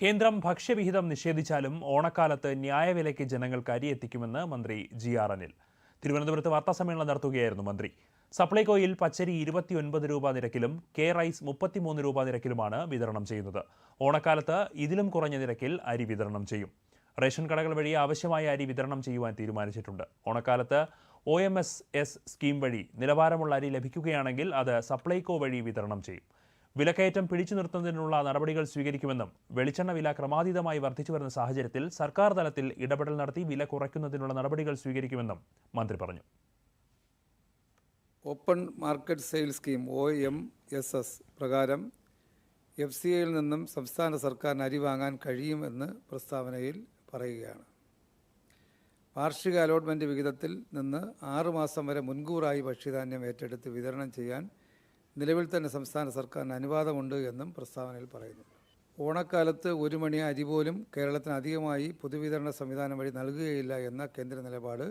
കേന്ദ്രം ഭക്ഷ്യവിഹിതം നിഷേധിച്ചാലും ഓണക്കാലത്ത് ന്യായവിലയ്ക്ക് ജനങ്ങൾക്ക് അരി എത്തിക്കുമെന്ന് മന്ത്രി ജി ആർ അനിൽ. തിരുവനന്തപുരത്ത് വാർത്താസമ്മേളനം നടത്തുകയായിരുന്നു മന്ത്രി. സപ്ലൈകോയിൽ പച്ചരി ഇരുപത്തിയൊൻപത് രൂപ നിരക്കിലും കെ റൈസ് മുപ്പത്തിമൂന്ന് രൂപ നിരക്കിലുമാണ് വിതരണം ചെയ്യുന്നത്. ഓണക്കാലത്ത് ഇതിലും കുറഞ്ഞ നിരക്കിൽ അരി വിതരണം ചെയ്യും. റേഷൻ കടകൾ വഴി ആവശ്യമായ അരി വിതരണം ചെയ്യുവാൻ തീരുമാനിച്ചിട്ടുണ്ട്. ഓണക്കാലത്ത് O M S S scheme വഴി നിലവാരമുള്ള അരി ലഭിക്കുകയാണെങ്കിൽ അത് സപ്ലൈകോ വഴി വിതരണം ചെയ്യും. വിലക്കയറ്റം പിടിച്ചു നിർത്തുന്നതിനുള്ള നടപടികൾ സ്വീകരിക്കുമെന്നും വെളിച്ചെണ്ണ വില ക്രമാതീതമായി വർദ്ധിച്ചു വരുന്ന സാഹചര്യത്തിൽ സർക്കാർ തലത്തിൽ ഇടപെടൽ നടത്തി വില കുറയ്ക്കുന്നതിനുള്ള നടപടികൾ സ്വീകരിക്കുമെന്നും മന്ത്രി പറഞ്ഞു. Open market sale scheme O M S S പ്രകാരം എഫ് സി ഐയിൽ നിന്നും സംസ്ഥാന സർക്കാരിന് അരി വാങ്ങാൻ കഴിയുമെന്ന് പ്രസ്താവനയിൽ പറയുകയാണ്. വാർഷിക അലോട്ട്മെന്റ് വിഹിതത്തിൽ നിന്ന് ആറുമാസം വരെ മുൻകൂറായി ഭക്ഷ്യധാന്യം ഏറ്റെടുത്ത് വിതരണം ചെയ്യാൻ നിലവിൽ തന്നെ സംസ്ഥാന സർക്കാരിന് അനുവാദമുണ്ട് എന്നും പ്രസ്താവനയിൽ പറയുന്നു. ഓണക്കാലത്ത് ഒരു മണി അരി പോലും കേരളത്തിന് അധികമായി പൊതുവിതരണ സംവിധാനം വഴി നൽകുകയില്ല എന്ന കേന്ദ്ര നിലപാട്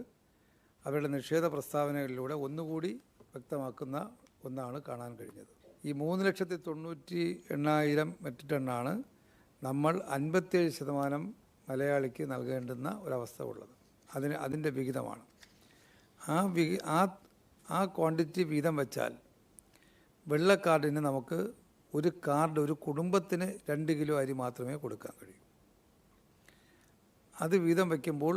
അവരുടെ നിഷേധ പ്രസ്താവനകളിലൂടെ ഒന്നുകൂടി വ്യക്തമാക്കുന്ന ഒന്നാണ് കാണാൻ കഴിഞ്ഞത്. ഈ മൂന്ന് ലക്ഷത്തി തൊണ്ണൂറ്റി എണ്ണായിരം മെട്രിക് ടണ്ണാണ് നമ്മൾ അൻപത്തേഴ് ശതമാനം മലയാളിക്ക് നൽകേണ്ടുന്ന ഒരവസ്ഥ ഉള്ളത്. അതിന് അതിന്റെ വിഹിതമാണ്. ആ വിഹി ആ ആ ക്വാണ്ടിറ്റി വിഹിതം വെച്ചാൽ വെള്ള കാർഡിന് നമുക്ക് ഒരു കാർഡ് ഒരു കുടുംബത്തിന് രണ്ട് കിലോ അരി മാത്രമേ കൊടുക്കാൻ കഴിയൂ. അത് വീതം വയ്ക്കുമ്പോൾ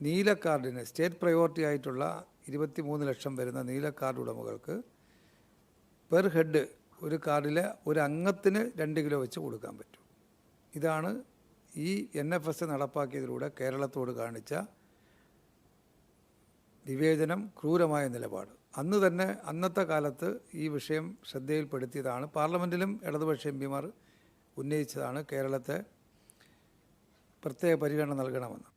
നീല കാർഡിന് സ്റ്റേറ്റ് പ്രയോറിറ്റി ആയിട്ടുള്ള ഇരുപത്തി മൂന്ന് ലക്ഷം വരുന്ന നീല കാർഡ് ഉടമകൾക്ക് പെർ ഹെഡ് ഒരു കാർഡിലെ ഒരു അംഗത്തിന് രണ്ട് കിലോ വെച്ച് കൊടുക്കാൻ പറ്റും. ഇതാണ് ഈ എൻ എഫ് എസ് നടപ്പാക്കിയതിലൂടെ കേരളത്തോട് കാണിച്ച വിവേചനം ക്രൂരമായ നിലപാട്. അന്ന് തന്നെ അന്നത്തെ കാലത്ത് ഈ വിഷയം ശ്രദ്ധയിൽപ്പെടുത്തിയതാണ്. പാർലമെന്റിലും ഇടതുപക്ഷ എം പിമാർ ഉന്നയിച്ചതാണ് കേരളത്തെ പ്രത്യേക പരിഗണന നൽകണമെന്ന്.